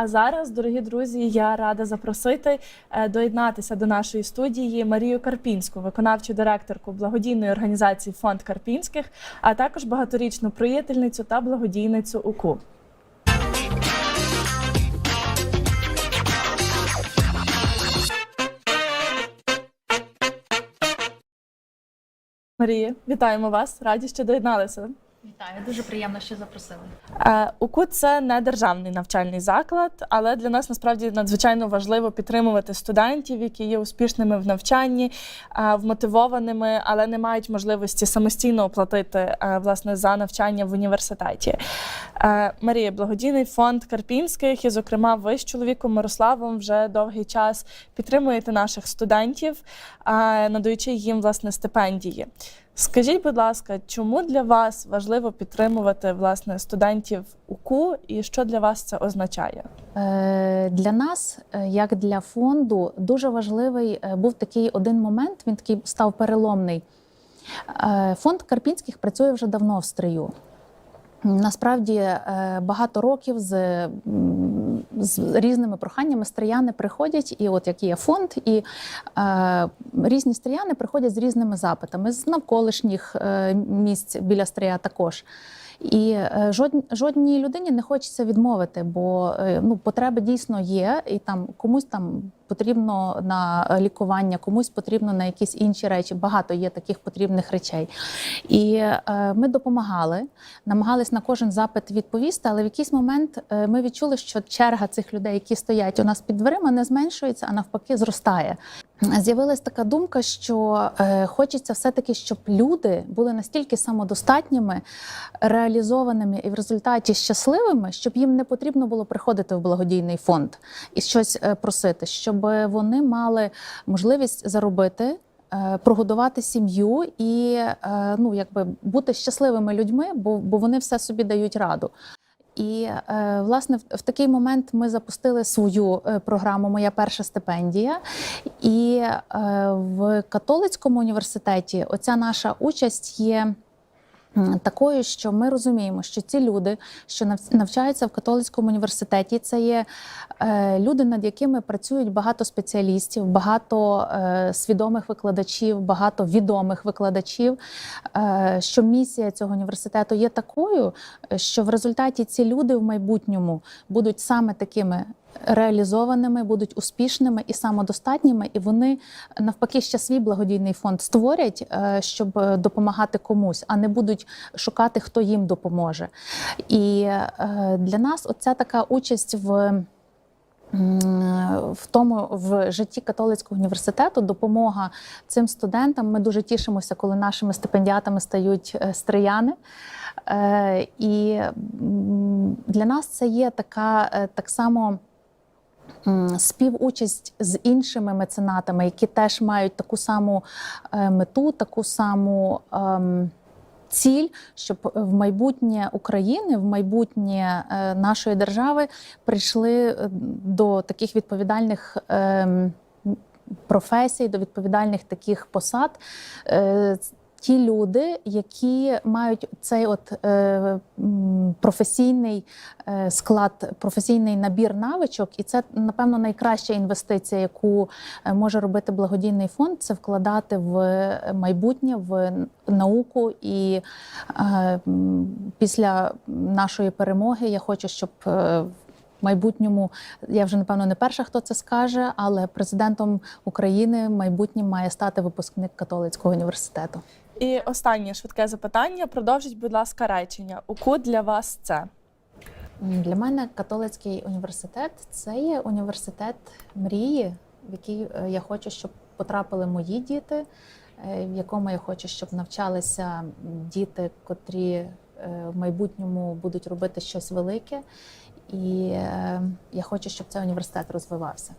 А зараз, дорогі друзі, я рада запросити е, доєднатися до нашої студії Марію Карпінську, виконавчу директорку благодійної організації Фонд Карпінських, а також багаторічну приятельницю та благодійницю УКУ. Марія, вітаємо вас! Раді, що доєдналися. Вітаю, дуже приємно, що запросили. Е, УКУ це не державний навчальний заклад, але для нас насправді надзвичайно важливо підтримувати студентів, які є успішними в навчанні, е, вмотивованими, але не мають можливості самостійно оплатити е, власне за навчання в університеті. Марія, благодійний фонд Карпінських, і, зокрема, ви з чоловіком Мирославом вже довгий час підтримуєте наших студентів, надаючи їм власне стипендії. Скажіть, будь ласка, чому для вас важливо підтримувати власне студентів УКУ і що для вас це означає? Е, Для нас, е, як для фонду, дуже важливий е, був такий один момент. Він такий став переломний. Фонд Карпінських працює вже давно в стрию. Насправді багато років з, з різними проханнями стріяни приходять, і от як є фонд, і е, різні стріяни приходять з різними запитами з навколишніх е, місць біля стрія також. І е, жодній, людині не хочеться відмовити, бо е, ну, потреби дійсно є, і там комусь там потрібно на лікування, комусь потрібно на якісь інші речі. Багато є таких потрібних речей. І е, ми допомагали, намагались на кожен запит відповісти, але в якийсь момент е, ми відчули, що черга цих людей, які стоять у нас під дверима, не зменшується, а навпаки, зростає. З'явилась така думка, що е, хочеться все-таки, щоб люди були настільки самодостатніми, реалізованими і в результаті щасливими, щоб їм не потрібно було приходити в благодійний фонд і щось е, просити, щоб вони мали можливість заробити. е, Прогодувати сім'ю і ну, якби бути щасливими людьми, бо, бо вони все собі дають раду. І е, власне в, такий момент ми запустили свою е, програму Моя перша стипендія. І е, в католицькому університеті оця наша участь є. Такою, що ми розуміємо, що ці люди, що навчаються в католицькому університеті, це є е, люди, над якими працюють багато спеціалістів, багато е, свідомих викладачів, багато відомих викладачів. Е, що місія цього університету є такою, що в результаті ці люди в майбутньому будуть саме такими реалізованими, будуть успішними і самодостатніми, і вони навпаки ще свій благодійний фонд створять, е, щоб е, допомагати комусь, а не будуть шукати, хто їм допоможе. І е, для нас оця така участь в. В тому в житті католицького університету допомога цим студентам. Ми дуже тішимося, коли нашими стипендіатами стають стрияни. І для нас це є така так само. Співучасть з іншими меценатами, які теж мають таку саму е, мету, таку саму ем, ціль, щоб в майбутнє України, в майбутнє е, нашої держави прийшли е, до таких відповідальних. ем, Професій до відповідальних таких посад ті люди, які мають цей от професійний е, склад, професійний набір навичок, і це напевно найкраща інвестиція, яку е, може робити благодійний фонд, це вкладати в майбутнє, в науку. І е, після нашої перемоги я хочу, щоб в майбутньому я вже напевно не перша, хто це скаже, але президентом України майбутнім має стати випускник католицького університету. І останнє швидке запитання. Продовжіть, будь ласка, речення. УКУ для вас це. Для мене католицький університет це є університет мрії, в який е, я хочу, щоб потрапили мої діти, е, в якому я хочу, щоб навчалися діти, котрі е, в майбутньому будуть робити щось велике. І я хочу, щоб цей університет розвивався.